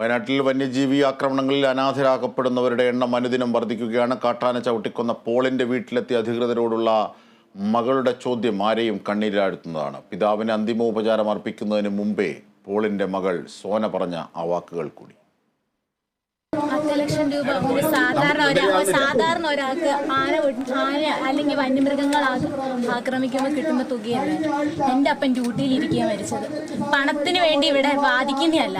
വയനാട്ടിൽ വന്യജീവി ആക്രമണങ്ങളിൽ അനാഥരാക്കപ്പെടുന്നവരുടെ എണ്ണം അനുദിനം വർദ്ധിക്കുകയാണ്. കാട്ടാന ചവിട്ടിക്കൊന്ന പോളിന്റെ വീട്ടിലെത്തി അധികൃതരോടുള്ള മകളുടെ ചോദ്യം ആരെയും കണ്ണീരാഴ്ത്തുന്നതാണ് പിതാവിന് അന്തിമോപചാരം അർപ്പിക്കുന്നതിന് മുമ്പേ പോളിന്റെ മകൾ സോന പറഞ്ഞ ആ വാക്കുകൾ കൂടി. ലക്ഷം രൂപ ഒരു സാധാരണ ഒരാൾ ഒരു സാധാരണ ഒരാൾക്ക് ആന ആന അല്ലെങ്കിൽ വന്യമൃഗങ്ങൾ ആക്രമിക്കുമ്പോൾ കിട്ടുന്ന തുകയല്ല? എന്റെ അപ്പൻ ഡ്യൂട്ടിയിൽ ഇരിക്കുക മരിച്ചത്. പണത്തിന് വേണ്ടി ഇവിടെ ബാധിക്കുന്നതല്ല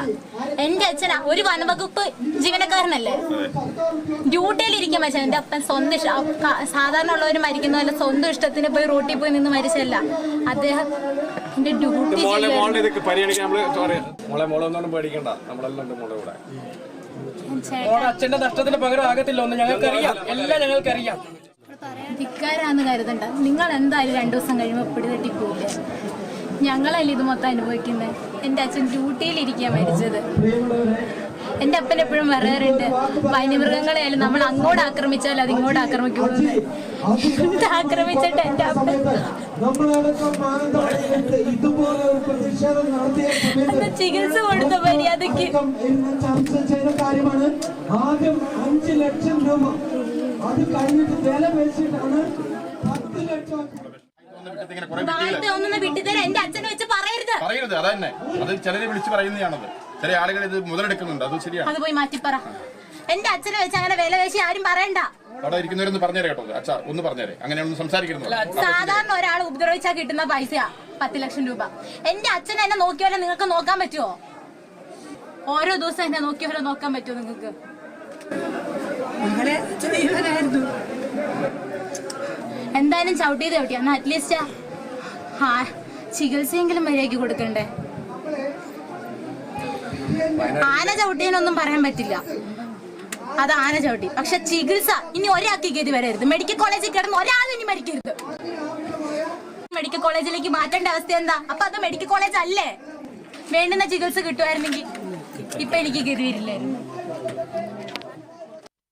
എന്റെ അച്ഛൻ ഒരു വനവകുപ്പ് ജീവനക്കാരനല്ലേ? ഡ്യൂട്ടിയിൽ ഇരിക്കുക മരിച്ചത്. എന്റെ അപ്പൻ സ്വന്തം ഇഷ്ടം സാധാരണ ഉള്ളവർ മരിക്കുന്ന പോലെ സ്വന്തം ഇഷ്ടത്തിന് പോയി റോട്ടിൽ പോയി നിന്ന് മരിച്ചല്ല അദ്ദേഹം ഡ്യൂട്ടി മോളെ മോളെ ഇതൊക്കെ പരിഗണിക്കാൻ നമ്മൾ പറയാം മോളെ മോളെ ഒന്നും പേടിക്കണ്ട. നമ്മളെല്ലാം ഉണ്ട് മോളെ കൂടെ അച്ഛന്റെ നഷ്ടത്തിന് പകരം ആകത്തില്ല ഒന്ന്. ഞങ്ങൾക്കറിയാം. എല്ലാം ഞങ്ങൾക്കറിയാം. ധിക്കാരാന്ന് കരുതണ്ട. നിങ്ങൾ എന്തായാലും രണ്ടു ദിവസം കഴിയുമ്പോൾ പിടി പോയില്ലേ ഞങ്ങളല്ലേ ഇത് മൊത്തം അനുഭവിക്കുന്നത് എന്റെ അച്ഛൻ ഡ്യൂട്ടിയിലിരിക്കുക മരിച്ചത്. എന്റെ അപ്പൻ എപ്പോഴും പറയാറുണ്ട് വന്യമൃഗങ്ങളെയായാലും നമ്മൾ അങ്ങോട്ട് ആക്രമിച്ചാൽ അത് ഇങ്ങോട്ട് ആക്രമിക്കുള്ളൂ എന്ന്. ആക്രമിച്ചിട്ട് എന്റെ അപ്പൻ ചികിത്സ കൊടുത്ത മര്യാദയ്ക്ക് ചർച്ച ചെയ്ത കാര്യമാണ് ആദ്യം അഞ്ച് ലക്ഷം രൂപ. അത് കഴിഞ്ഞിട്ട് വില പേശിയിട്ടാണ് പത്ത് ലക്ഷം. ഒന്നും വിട്ടുതരാൻ എന്റെ അച്ഛനെ വെച്ച് പറയരുത്. പറയരുത് അതന്നെ. അത് ചിലരെ വിളിച്ച് പറയുന്നതാണത്. ചില ആളുകൾ ഇത് മുതലെടുക്കുന്നുണ്ട്. അത് ശരിയാണ്. അത് പോയി മാറ്റിപ്പറ. എന്റെ അച്ഛനെ വെച്ച് അങ്ങനെ വില വേശി ആരും പറയണ്ട. അവിടെ ഇരിക്കുന്നവരൊന്ന് പറഞ്ഞേരെ കേട്ടോ. അച്ഛാ ഒന്ന് പറഞ്ഞേരെ. അങ്ങനെയൊന്നും സംസാരിക്കുന്നു സാധാരണ ഒരാൾ ഉപദ്രവിച്ചാൽ കിട്ടുന്ന പൈസയാ പത്ത് ലക്ഷം രൂപ. എന്റെ അച്ഛനെ എന്നെ നോക്കിയവരെ നിങ്ങൾക്ക് നോക്കാൻ പറ്റുമോ ഓരോ ദിവസം എന്നെ നോക്കിയവരെ നോക്കാൻ പറ്റുമോ നിങ്ങൾക്ക്? എന്തായാലും ചവിട്ടിയത് ചവിട്ടി എന്നാ അറ്റ്ലീസ്റ്റ് ആ ചികിത്സയെങ്കിലും മര്യാദയ്ക്ക് കൊടുക്കണ്ടേ? ആന ചവിട്ടിയെന്നൊന്നും പറയാൻ പറ്റില്ല. അത് ആന ചവിട്ടി. പക്ഷെ ചികിത്സ ഇനി ഒരാൾക്ക് ഗതി വരരുത്. മെഡിക്കൽ കോളേജിൽ കിടന്ന് ഒരാൾ ഇനി മരിക്കരുത്. മെഡിക്കൽ കോളേജിലേക്ക് മാറ്റേണ്ട അവസ്ഥ എന്താ? അപ്പൊ അത് മെഡിക്കൽ കോളേജ് അല്ലേ? വേണ്ടുന്ന ചികിത്സ കിട്ടുമായിരുന്നെങ്കിൽ ഇപ്പൊ എനിക്ക് ഗതി വരില്ലായിരുന്നു.